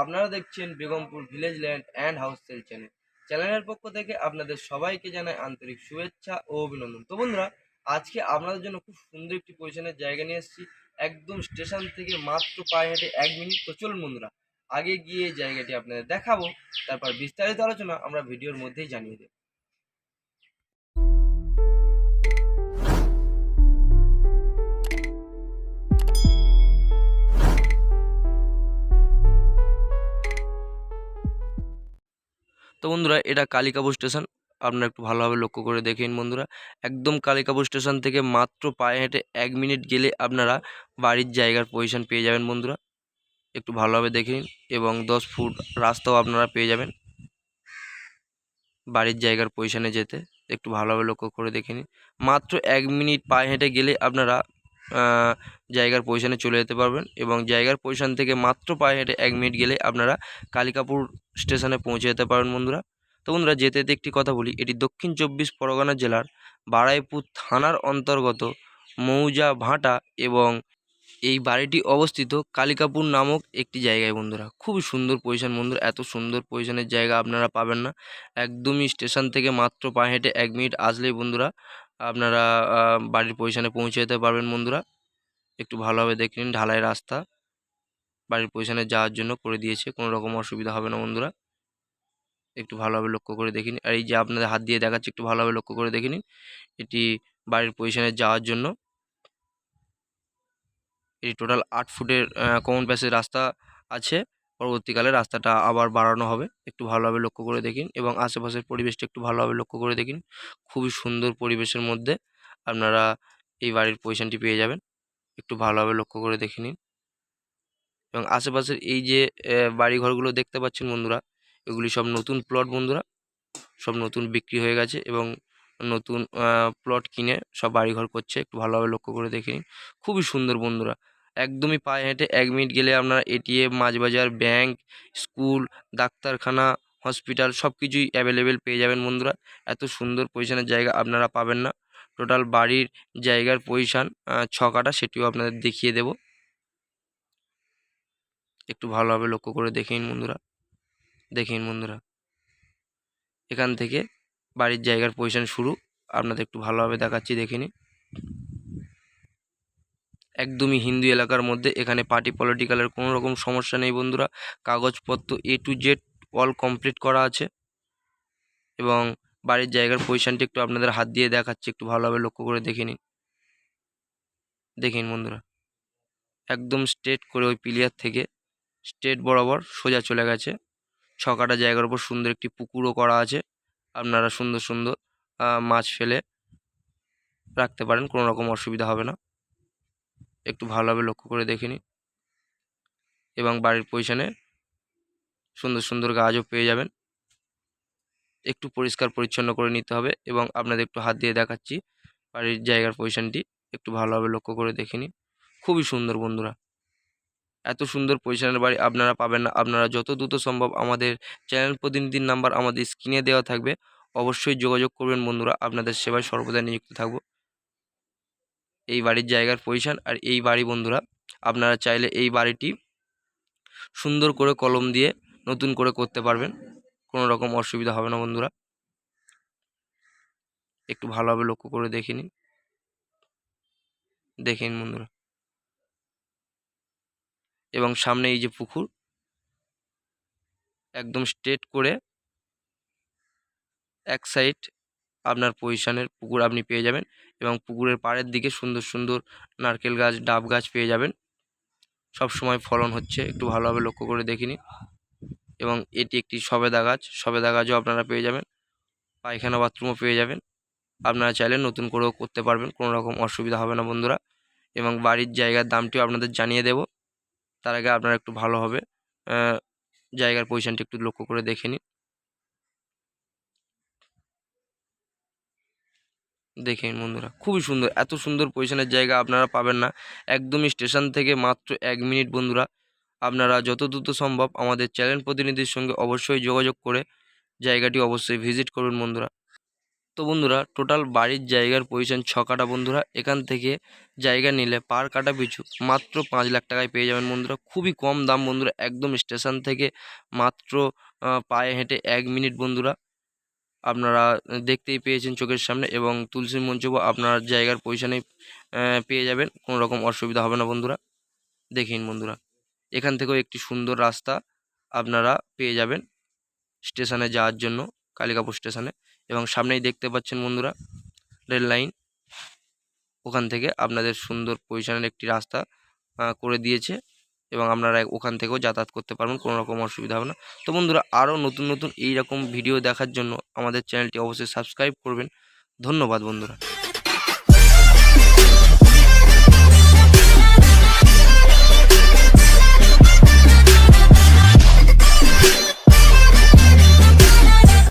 আপনারা দেখছেন Begampur village land and house sale channel. চ্যানেলের পক্ষ থেকে আপনাদের সবাইকে জানাই আন্তরিক শুভেচ্ছা ও অভিনন্দন। তো বন্ধুরা, আজকে আপনাদের জন্য খুব সুন্দর একটি পজিশনের জায়গা নিয়ে এসেছি। একদম স্টেশন থেকে মাত্র পায়ে হেঁটে এক মিনিট। তো চলুন বন্ধুরা, আগে গিয়ে জায়গাটি আপনাদের দেখাবো, তারপর বিস্তারিত আলোচনা আমরা ভিডিওর মধ্যেই জানিয়ে দেব। তো বন্ধুরা, এটা কালিকাপুর স্টেশন। আপনারা একটু ভালোভাবে লক্ষ্য করে দেখেন বন্ধুরা। একদম কালিকাপুর স্টেশন থেকে মাত্র পায়ে হেঁটে এক মিনিট গেলে আপনারা বাড়ির জায়গার পজিশন পেয়ে যাবেন বন্ধুরা। একটু ভালোভাবে দেখে নিন এবং দশ ফুট রাস্তাও আপনারা পেয়ে যাবেন। বাড়ির জায়গার পজিশনে যেতে। একটু ভালোভাবে লক্ষ্য করে দেখে নিন মাত্র এক মিনিট পায়ে হেঁটে গেলে আপনারা জায়গার পজিশানে চলে যেতে পারবেন এবং জায়গার পজিশন থেকে মাত্র পায়ে হেঁটে এক মিনিট গেলে আপনারা কালিকাপুর স্টেশনে পৌঁছে যেতে পারবেন বন্ধুরা। তো বন্ধুরা, যেতে যেতে একটি কথা বলি, এটি দক্ষিণ চব্বিশ পরগনা জেলার বারাইপুর থানার অন্তর্গত মৌজা ভাটা এবং এই বাড়িটি অবস্থিত কালিকাপুর নামক একটি জায়গায় বন্ধুরা। খুব সুন্দর পজিশন বন্ধুরা, এত সুন্দর পজিশনের জায়গা আপনারা পাবেন না। একদমই স্টেশন থেকে মাত্র পা হেঁটে এক মিনিট আসলেই বন্ধুরা আপনারা বাড়ির পজিশনে পৌঁছে যেতে পারবেন বন্ধুরা। একটু ভালোভাবে দেখে নিন, ঢালাই রাস্তা বাড়ির পজিশনে যাওয়ার জন্য করে দিয়েছে, কোনো রকম অসুবিধা হবে না বন্ধুরা। একটু ভালোভাবে লক্ষ্য করে দেখে নিন। আর এই যে আপনাদের হাত দিয়ে দেখাচ্ছি, একটু ভালোভাবে লক্ষ্য করে দেখে নিন। এটি বাড়ির পজিশনে যাওয়ার জন্য। এটি টোটাল আট ফুটের কমন প্যাসেজ রাস্তা আছে। পরবর্তীকালে রাস্তাটা আবার বাড়ানো হবে। একটু ভালোভাবে লক্ষ্য করে দেখিন এবং আশেপাশের পরিবেশটা একটু ভালোভাবে লক্ষ্য করে দেখিন। খুবই সুন্দর পরিবেশের মধ্যে আপনারা এই বাড়ির পজিশনটি পেয়ে যাবেন। একটু ভালোভাবে লক্ষ্য করে দেখে নিন। এবং আশেপাশের এই যে বাড়িঘরগুলো দেখতে পাচ্ছেন বন্ধুরা, এগুলি সব নতুন প্লট বন্ধুরা। সব নতুন বিক্রি হয়ে গেছে এবং নতুন প্লট কিনে সব বাড়িঘর করছে। একটু ভালোভাবে লক্ষ্য করে দেখে নিন। খুবই সুন্দর বন্ধুরা। একদমই পায়ে হেঁটে এক মিনিট গেলে আপনারা এটিএম মাছবাজার, ব্যাংক, স্কুল, ডাক্তারখানা, হসপিটাল সব কিছুই অ্যাভেলেবেল পেয়ে যাবেন বন্ধুরা। এত সুন্দর পজিশনের জায়গা আপনারা পাবেন না। টোটাল বাড়ির জায়গার পজিশান ছ কাটা সেটিও আপনাদের দেখিয়ে দেব। একটু ভালোভাবে লক্ষ্য করে দেখে নিন বন্ধুরা। দেখে নিন বন্ধুরা। এখান থেকে বাড়ির জায়গার পজিশন শুরু। আপনাদের একটু ভালোভাবে দেখাচ্ছি, দেখে নিন। একদমই হিন্দু এলাকার মধ্যে এখানে পার্টি পলিটিক্যালের কোনো রকম সমস্যা নেই বন্ধুরা। কাগজপত্র A to Z all complete করা আছে। এবং বাড়ির জায়গার পজিশনটি একটু আপনাদের হাত দিয়ে দেখাচ্ছি, একটু ভালোভাবে লক্ষ্য করে দেখে নিন। দেখে নিন বন্ধুরা। একদম স্ট্রেট করে ওই পিলিয়ার থেকে স্ট্রেট বরাবর সোজা চলে গেছে। ছকাটা জায়গার উপর সুন্দর একটি পুকুরও করা আছে। আপনারা সুন্দর সুন্দর মাছ ফেলে রাখতে পারেন, কোনো রকম অসুবিধা হবে না। একটু ভালোভাবে লক্ষ্য করে দেখে নিন। এবং বাড়ির পজিশনে সুন্দর সুন্দর গাছও পেয়ে যাবেন। একটু পরিষ্কার পরিচ্ছন্ন করে নিতে হবে এবং আপনাদের একটু হাত দিয়ে দেখাচ্ছি। বাড়ির জায়গার পজিশনটি একটু ভালোভাবে লক্ষ্য করে দেখে নিন। খুবই সুন্দর বন্ধুরা। এত সুন্দর পজিশনের বাড়ি আপনারা পাবেন না। আপনারা যত দ্রুত সম্ভব আমাদের চ্যানেল প্রতিনিধির নাম্বার আমাদের স্ক্রিনে দেওয়া থাকবে। অবশ্যই যোগাযোগ করবেন বন্ধুরা। আপনাদের সেবায় সর্বদা নিযুক্ত থাকব। এই বাড়ির জায়গার পজিশন আর এই বাড়ি বন্ধুরা, আপনারা চাইলে এই বাড়িটি সুন্দর করে কলম দিয়ে নতুন করে করতে পারবেন। কোনো রকম অসুবিধা হবে না বন্ধুরা। একটু ভালোভাবে লক্ষ্য করে দেখে নিন। দেখে নিন বন্ধুরা। এবং সামনে এই যে পুকুর, একদম স্ট্রেট করে এক সাইড আপনার পজিশনের পুকুর আপনি পেয়ে যাবেন এবং পুকুরের পাড়ের দিকে সুন্দর সুন্দর নারকেল গাছ, ডাব গাছ পেয়ে যাবেন। সব সময় ফলন হচ্ছে, একটু ভালোভাবে লক্ষ্য করে দেখে নিন। এবং এটি একটি সবেদা গাছ, সবেদা গাছও আপনারা পেয়ে যাবেন, পায়খানা বাথরুমও পেয়ে যাবেন। আপনারা চাইলে নতুন করেও করতে পারবেন, কোনো রকম অসুবিধা হবে না বন্ধুরা। এবং বাড়ির জায়গার দামটিও আপনাদের জানিয়ে দেব, তার আগে আপনারা একটু ভালোভাবে জায়গার পজিশনটি একটু লক্ষ্য করে দেখে নিন। দেখে নিন বন্ধুরা। খুবই সুন্দর, এত সুন্দর পজিশনের জায়গা আপনারা পাবেন না। একদমই স্টেশন থেকে মাত্র এক মিনিট বন্ধুরা। আপনারা যত দ্রুত সম্ভব আমাদের চ্যানেল প্রতিনিধির সঙ্গে অবশ্যই যোগাযোগ করে জায়গাটি অবশ্যই ভিজিট করুন বন্ধুরা। তো বন্ধুরা টোটাল বাড়ির জায়গার পজিশন ছ কাটা বন্ধুরা। এখান থেকে জায়গা নিলে পার কাটা পিছু মাত্র পাঁচ লাখ টাকায় পেয়ে যাবেন বন্ধুরা। খুবই কম দাম বন্ধুরা, একদম স্টেশন থেকে মাত্র পায়ে হেঁটে এক মিনিট বন্ধুরা। আপনারা দেখতেই পেয়েছেন চোখের সামনে এবং তুলসী মঞ্চও আপনার জায়গার পজিশনে পেয়ে যাবেন। কোনো রকম অসুবিধা হবে না বন্ধুরা। দেখিন বন্ধুরা। এখান থেকেও একটি সুন্দর রাস্তা আপনারা পেয়ে যাবেন স্টেশনে যাওয়ার জন্য, কালিকাপুর স্টেশনে। এবং সামনেই দেখতে পাচ্ছেন বন্ধুরা, রেল লাইন। ওখান থেকে আপনাদের সুন্দর পজিশনের একটি রাস্তা করে দিয়েছে। এবং আপনারা ওখান থেকেও যাতায়াত করতে পারবেন, কোনো রকম অসুবিধা হবে না। তো বন্ধুরা, আরও নতুন নতুন এইরকম ভিডিও দেখার জন্য আমাদের চ্যানেলটি অবশ্যই সাবস্ক্রাইব করবেন। ধন্যবাদ বন্ধুরা।